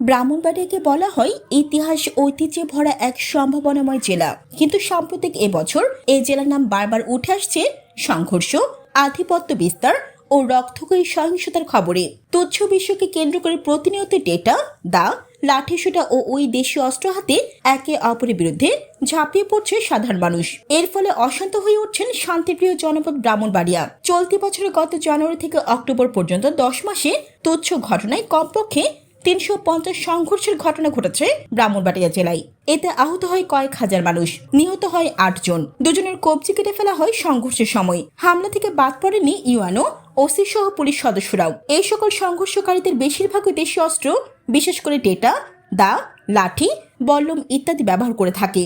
ব্রাহ্মণবাড়িয়াকে বলা হয়, ইতিহাস ঐতিহ্যে ভরা এক সম্ভাবনাময় জেলা। কিন্তু সাম্প্রতিক এবছর এই জেলার নাম বারবার উঠে আসছে সংঘর্ষ, আধিপত্য বিস্তার ও রক্তকয়ী সহিংসতার খবরে। তুচ্ছ বিশ্বকে কেন্দ্র করে প্রতিনিয়ত ডেটা, দা, লাঠিসোঁটা ও ওই দেশীয় অস্ত্র হাতে একে অপরের বিরুদ্ধে ঝাঁপিয়ে পড়ছে সাধারণ মানুষ। এর ফলে অশান্ত হয়ে উঠছেন শান্তিপ্রিয় জনপদ ব্রাহ্মণবাড়িয়া। চলতি বছরের গত জানুয়ারি থেকে অক্টোবর পর্যন্ত দশ মাসে তুচ্ছ ঘটনায় কমপক্ষে তিনশো পঞ্চাশ সংঘর্ষের ঘটনা ঘটেছে ব্রাহ্মণবাটিয়া জেলায়। এতে আহত হয় কয়েক হাজার মানুষ, নিহত হয় আটজন দুজনের কবজি কেটে ফেলা হয় সংঘর্ষের সময়। হামলা থেকে বাদ পড়েনি ইউএনও, ওসি সহ পুলিশ সদস্যরাও। এই সকল সংঘর্ষকারীদের বেশিরভাগই দেশীয় অস্ত্র, বিশেষ করে টেটা দা, লাঠি, বল্লম ইত্যাদি ব্যবহার করে থাকে।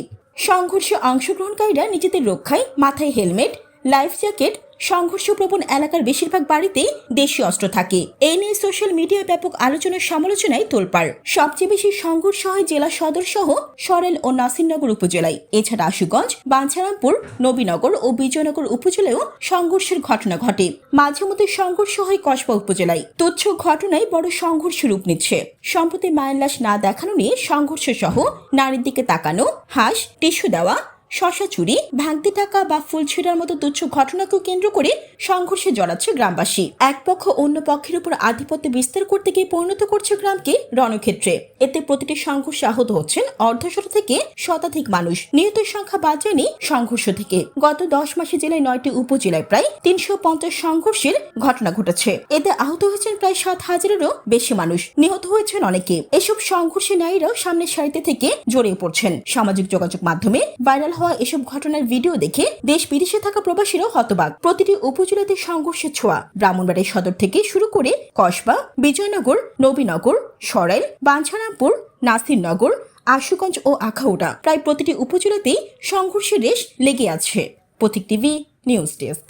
সংঘর্ষে অংশগ্রহণকারীরা নিজেদের রক্ষায় মাথায় হেলমেট, লাইফ জ্যাকেট সংঘর্ষপ্রবণ এলাকার বেশিরভাগ বাড়িতেই দেশীয় অস্ত্র থাকে। এই নিয়ে সোশ্যাল মিডিয়ায় ব্যাপক আলোচনার সমালোচনায় তোলপাড়। সবচেয়ে বেশি সংঘর্ষ হয় জেলা সদর সহ সরেল ও নাসিরনগর উপজেলায়। এছাড়া আশুগঞ্জ, বাঞ্ছারামপুর, নবীনগর ও বিজয়নগর উপজেলায়ও সংঘর্ষের ঘটনা ঘটে। মাঝে মধ্যে সংঘর্ষ হয় কসবা উপজেলায়। তুচ্ছ ঘটনায় বড় সংঘর্ষ রূপ নিচ্ছে। সম্প্রতি মায়ের লাশ না দেখানো নিয়ে সংঘর্ষ সহ নারীর দিকে তাকানো, হাঁস, টিস্যু দেওয়া শশা চুরি, ভাঙতি টাকা বা ফুল ছিঁড়ার মতো তুচ্ছ ঘটনাকেও কেন্দ্র করে সংঘর্ষে জড়াচ্ছে গ্রামবাসী। এক পক্ষ অন্য পক্ষের উপর আধিপত্য বিস্তার করতে গিয়ে পরিণত করছে গ্রামকে রণক্ষেত্রে। এতে প্রতিটি সংঘর্ষে আহত হচ্ছেন অর্ধশত থেকে শতাধিক মানুষ। নিহতের সংখ্যা বাদ যায়নি সংঘর্ষ থেকে। গত দশ মাসে জেলায় নয়টি উপজেলায় প্রায় তিনশো পঞ্চাশ সংঘর্ষের ঘটনা ঘটেছে। এতে আহত হয়েছেন প্রায় সাত হাজারেরও বেশি মানুষ। নিহত হয়েছেন অনেকে। এসব সংঘর্ষে নারীরাও সামনের সারিতে থেকে জড়িয়ে পড়ছেন। সামাজিক যোগাযোগ মাধ্যমে ভাইরাল হওয়া এসব ঘটনার ভিডিও দেখে দেশ বিদেশে থাকা প্রবাসীরাও হতবাক। প্রতিটি উপজেলাতে সংঘর্ষে ছোঁয়া। ব্রাহ্মণবাড়ির সদর থেকে শুরু করে কসবা, বিজয়নগর, নবীনগর, সরাইল, বাঞ্ছারামপুর, নাসিরনগর, আশুগঞ্জ ও আখাউড়া প্রায় প্রতিটি উপজেলাতেই সংঘর্ষের রেশ লেগে আছে। Pratik TV news desk.